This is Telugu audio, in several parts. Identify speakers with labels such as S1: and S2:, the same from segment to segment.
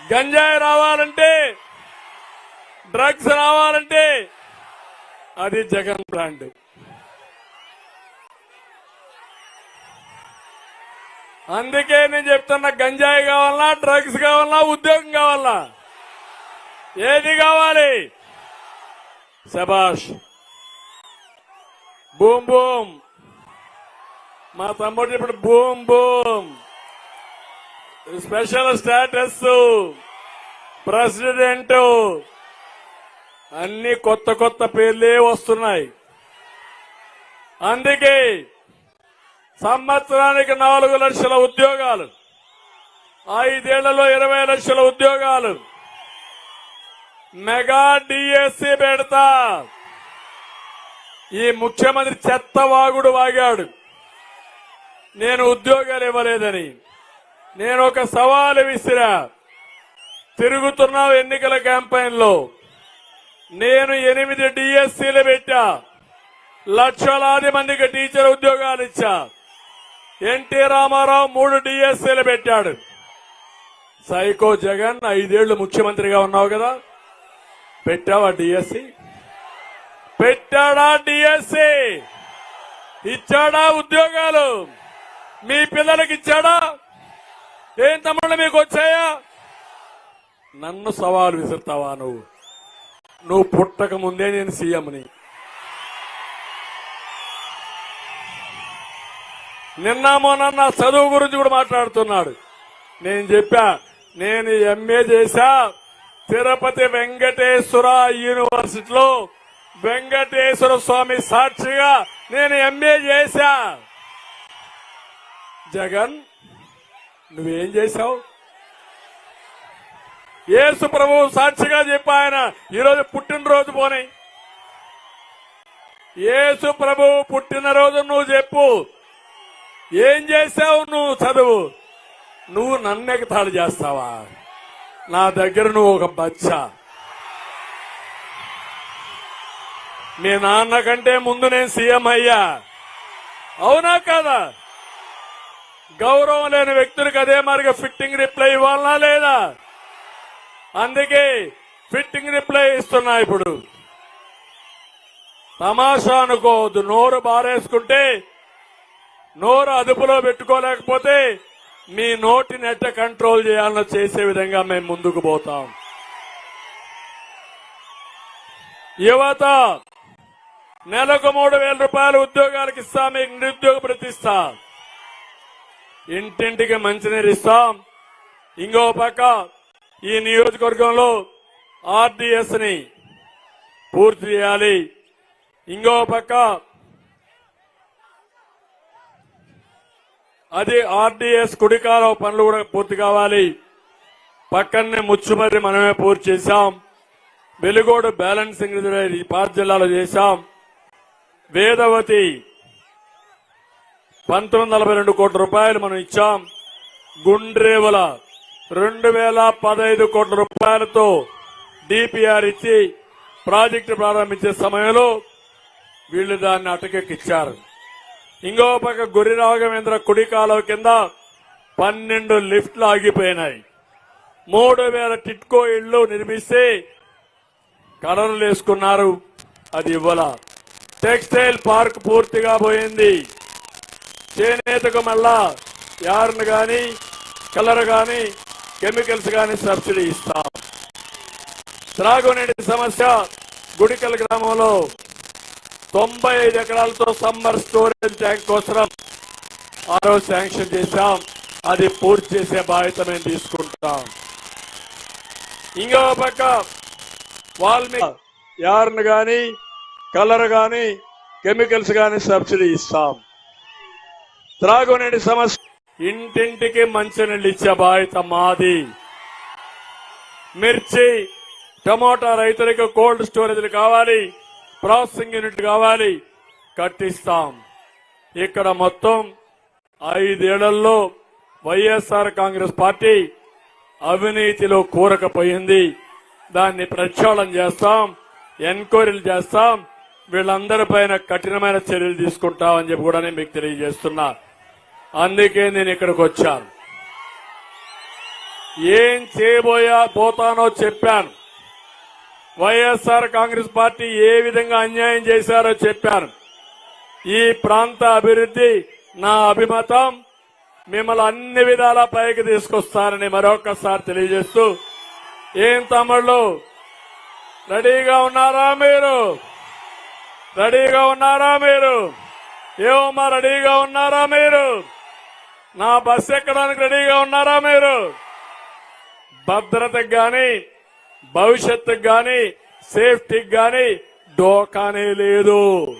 S1: గంజాయి రావాలంటే డ్రగ్స్ రావాలంటే అది జగన్ ప్లాంట్ అందుకే నేను చెప్తున్నా గంజాయి కావాలన్నా డ్రగ్స్ కావాలన్నా ఉద్యోగం కావాలన్నా ఏది కావాలి? శబాష్ బూమ్ బూమ్. మా తమ్ముడు ఇప్పుడు boom boom. Special status president అన్ని కొత్త కొత్త పేర్లే వస్తున్నాయి. అందుకే సంవత్సరానికి నాలుగు లక్షల ఉద్యోగాలు ఐదేళ్ళలో ఇరవై లక్షల ఉద్యోగాలు. మెగా డిఎస్సి పెడతా. ఈ ముఖ్యమంత్రి చెత్త వాగుడు వాగాడు. నేను ఉద్యోగాలు ఇవ్వలేదని. నేను ఒక సవాలు విసిరా. తిరుగుతున్నావు ఎన్నికల క్యాంపెయిన్లో నేను ఎనిమిది డిఎస్సీలు పెట్టా. లక్షలాది మందికి టీచర్ ఉద్యోగాలు ఇచ్చా. ఎన్టీ రామారావు మూడు డిఎస్సీలు పెట్టాడు. సైకో జగన్ ఐదేళ్ళు ముఖ్యమంత్రిగా ఉన్నావు కదా. పెట్టావా డిఎస్సి? పెట్టాడా డిఎస్సి? ఇచ్చాడా ఉద్యోగాలు? మీ పిల్లలకి ఇచ్చాడా? ఏం తమ్ముళ్ళు మీకు వచ్చాయా? నన్ను సవాలు విసురుతావా నువ్వు? నువ్వు పుట్టక ముందే నేను సీఎంని. నిన్న మొన్న నా చదువు గురించి కూడా మాట్లాడుతున్నాడు. నేను చెప్పా నేను ఎంఏ చేశా తిరుపతి వెంకటేశ్వర యూనివర్సిటీలో వెంకటేశ్వర స్వామి సాక్షిగా నేను ఎంఏ చేశా. జగన్ నువ్వేం చేశావు? యేసు ప్రభువు సాక్షిగా చెప్పా ఆయన ఈరోజు పుట్టినరోజు పోనీ. యేసు ప్రభువు పుట్టినరోజు నువ్వు చెప్పు. ఏం చేశావు నువ్వు చదువు? నువ్వు నన్నెగతాడు చేస్తావా? నా దగ్గర నువ్వు ఒక బచ్చ. మీ నాన్న కంటే ముందు నేను సీఎం అయ్యా. అవునా కాదా? గౌరవం లేని వ్యక్తులకు అదే మరిగా ఫిట్టింగ్ రిప్లై ఇవ్వాలనా లేదా? అందుకే ఫిట్టింగ్ రిప్లై ఇస్తున్నా ఇప్పుడు. తమాషా అనుకోవద్దు. నోరు బారేసుకుంటే నోరు అదుపులో పెట్టుకోలేకపోతే మీ నోటిని ఎట్ట కంట్రోల్ చేయాలని చేసే విధంగా మేము ముందుకు పోతాం. యువత నెలకు మూడు వేల రూపాయల ఉద్యోగాలకు ఇస్తా మీకు నిరుద్యోగ ప్రతిష్ట. ఇంటింటికి మంచినీరు ఇస్తాం ఇంకో పక్క ఈ నియోజకవర్గంలో ఆర్డిఎస్ని పూర్తి చేయాలి. ఇంకో పక్క అది ఆర్డీఎస్ కుడికాల పనులు కూడా పూర్తి కావాలి. పక్కనే ముచ్చుమర్రి మనమే పూర్తి చేశాం. వెలుగోడు బ్యాలెన్సింగ్ ఈ పాత జిల్లాలో చేశాం. వేదవతి పంతొమ్మిది నలభై రెండు కోట్ల రూపాయలు మనం ఇచ్చాం. గుండ్రేవల రెండు వేల పదహైదు కోట్ల రూపాయలతో డిపిఆర్ ఇచ్చి ప్రాజెక్టు ప్రారంభించే సమయంలో వీళ్ళు దాన్ని అటకెక్కిచ్చారు. ఇంకో పక్క గురి రాఘవేంద్ర కుడి కాలువ కింద పన్నెండు లిఫ్ట్లు ఆగిపోయినాయి. మూడు వేల టిట్కో ఇళ్ళు నిర్మిస్తే కలర్లు వేసుకున్నారు. అది ఇవ్వాల. టెక్స్టైల్ పార్క్ పూర్తిగా పోయింది. చేనేతకు మళ్ళా యార్న్ కానీ కలర్ కానీ కెమికల్స్ కానీ సబ్సిడీ ఇస్తాం. త్రాగునీటి సమస్య గుడికల్ గ్రామంలో తొంభై ఐదు ఎకరాలతో సమ్మర్ స్టోరేజ్ ట్యాంక్ కోసం ఆ రోజు శాంక్షన్ చేశాం. అది పూర్తి చేసే బాధ్యత మేము తీసుకుంటాం. ఇంకో పక్క వాల్మీ యార్న్ కానీ కలర్ కానీ కెమికల్స్ కానీ సబ్సిడీ ఇస్తాం. త్రాగునీటి సమస్య. ఇంటింటికి మంచినీళ్ళు ఇచ్చే బాధ్యత మాది. మిర్చి టమోటా రైతులకు కోల్డ్ స్టోరేజ్లు కావాలి ప్రాసెసింగ్ యూనిట్ కావాలి కట్టిస్తాం. ఇక్కడ మొత్తం ఐదేళ్ళలో వైఎస్ఆర్ కాంగ్రెస్ పార్టీ అవినీతిలో కూరకపోయింది. దాన్ని ప్రక్షాళన చేస్తాం ఎంక్వైరీలు చేస్తాం వీళ్ళందరిపైన కఠినమైన చర్యలు తీసుకుంటామని చెప్పి కూడా నేను మీకు తెలియజేస్తున్నా. అందుకే నేను ఇక్కడికి వచ్చాను. ఏం చేయబోయా పోతానో చెప్పాను. వైఎస్ఆర్ కాంగ్రెస్ పార్టీ ఏ విధంగా అన్యాయం చేశారో చెప్పాను. ఈ ప్రాంత అభివృద్ధి నా అభిమతం. మిమ్మల్ని అన్ని విధాల పైకి తీసుకొస్తారని మరొకసారి తెలియజేస్తూ ఏం తమ్ముళ్ళు? రెడీగా ఉన్నారా మీరు? రెడీగా ఉన్నారా మీరు? ఏమమ్మా రెడీగా ఉన్నారా మీరు? నా బస్సు ఎక్కడానికి రెడీగా ఉన్నారా మీరు? భద్రతకు గాని భవిష్యత్తుకు గాని సేఫ్టీకి గాని డోకానే లేదు.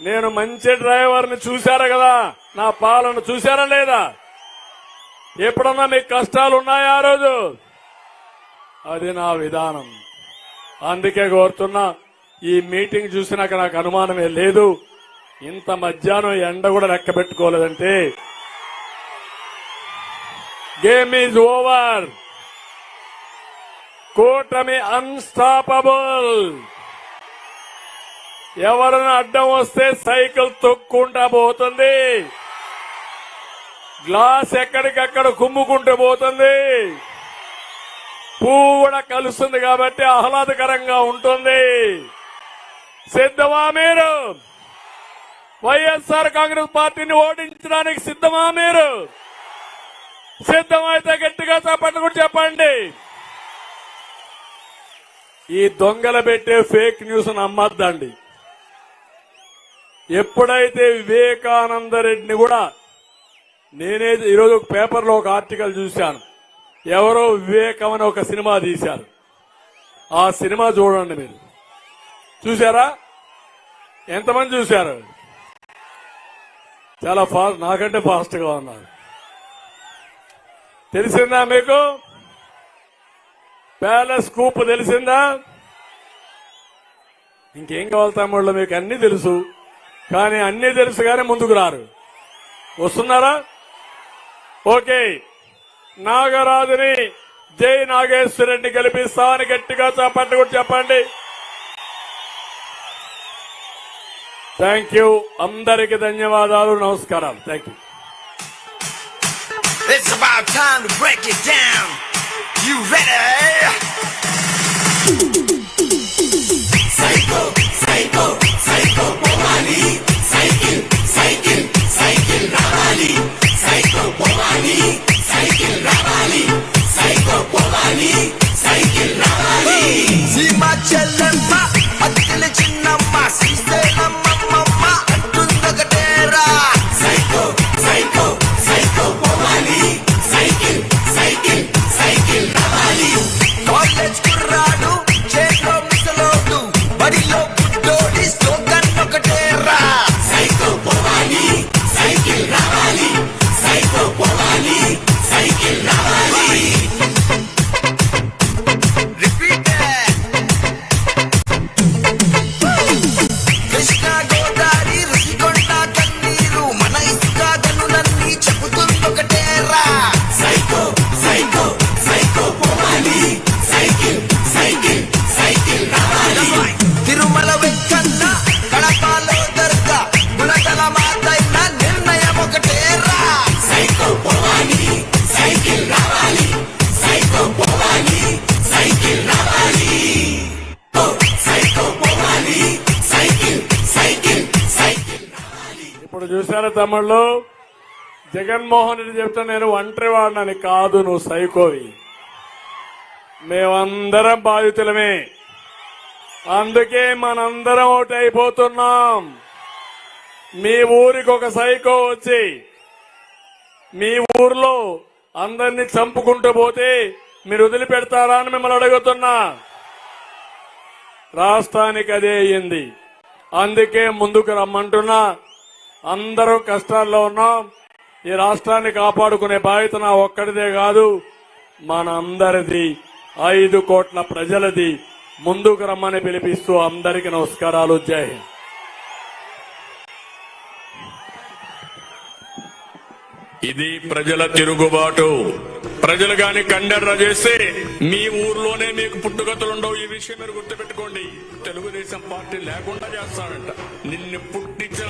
S1: నేను మంచి డ్రైవర్ని చూశారా కదా? నా పాలన చూశారా లేదా? ఎప్పుడన్నా మీకు కష్టాలు ఉన్నాయా ఆ రోజు? అది నా విధానం. అందుకే కోరుతున్నా ఈ మీటింగ్ చూసినాక నాకు అనుమానమే లేదు. ఇంత మధ్యాహ్నం ఎండ కూడా లెక్క పెట్టుకోలేదంటే గేమ్ ఈజ్ ఓవర్. కూటమి అన్స్టాపబుల్. ఎవరైనా అడ్డం వస్తే సైకిల్ తొక్కుంటా పోతుంది. గ్లాస్ ఎక్కడికక్కడ కుమ్ముకుంటూ పోతుంది. పువ్వు కూడా కలుస్తుంది కాబట్టి ఆహ్లాదకరంగా ఉంటుంది. సిద్ధమా మీరు? వైఎస్ఆర్ కాంగ్రెస్ పార్టీని ఓడించడానికి సిద్ధమా మీరు? సిద్ధమైతే గట్టిగా చెప్పండి కూడా చెప్పండి. ఈ దొంగలు పెట్టే ఫేక్ న్యూస్ నమ్మద్దండి. ఎప్పుడైతే వివేకానంద రెడ్డిని కూడా నేనే ఈరోజు ఒక పేపర్లో ఒక ఆర్టికల్ చూశాను. ఎవరో వివేకం అని ఒక సినిమా తీశారు. ఆ సినిమా చూడండి మీరు. చూసారా ఎంతమంది చూశారు? చాలా ఫాస్ట్ నాకంటే ఫాస్ట్గా ఉన్నారు. తెలిసిందా మీకు? ప్యాలెస్ కూప్ తెలిసిందా? ఇంకేం కావాలి తమ్ముళ్ళు మీకు అన్ని తెలుసు. కానీ అన్ని తెలుసు కానీ ముందుకు రారు. వస్తున్నారా? ఓకే. నాగరాజుని జై నాగేశ్వరుడిని గెలిపిస్తామని గట్టిగా చెప్పండి కూడా చెప్పండి. థ్యాంక్ యూ అందరికి ధన్యవాదాలు నమస్కారాలు thank you
S2: It's about time to break it down. You ready? Psycho, psycho, psycho, Pomani.
S1: ఇప్పుడు తమ్ముళ్ళు. జగన్మోహన్ రెడ్డి చెప్తా నేను ఒంటరి వాడినని కాదు నువ్వు సైకోవి. మేమందరం బాధితులమే. అందుకే మనందరం ఒకటి అయిపోతున్నాం మీ ఊరికి ఒక సైకో వచ్చి మీ ఊర్లో అందరినీ చంపుకుంటూ పోతే మీరు వదిలిపెడతారా అని మిమ్మల్ని అడుగుతున్నా. రాష్ట్రానికి అదే అయ్యింది అందుకే ముందుకు రమ్మంటున్నా. అందరం కష్టాల్లో ఉన్నాం. ఈ రాష్ట్రాన్ని కాపాడుకునే బాధ్యత నా ఒక్కడిదే కాదు మనందరిది ఐదు కోట్ల ప్రజలది. ముందుకు రమ్మని పిలిపిస్తూ అందరికి నమస్కారాలు. జై హింద్. ఇది ప్రజల తిరుగుబాటు. ప్రజలు గాని కండెర్ర చేస్తే మీ ఊర్లోనే మీకు పుట్టుగతులుండవు ఈ విషయం మీరు గుర్తుపెట్టుకోండి. తెలుగుదేశం పార్టీ లేకుండా చేస్తాడంట నిన్ను పుట్టించిన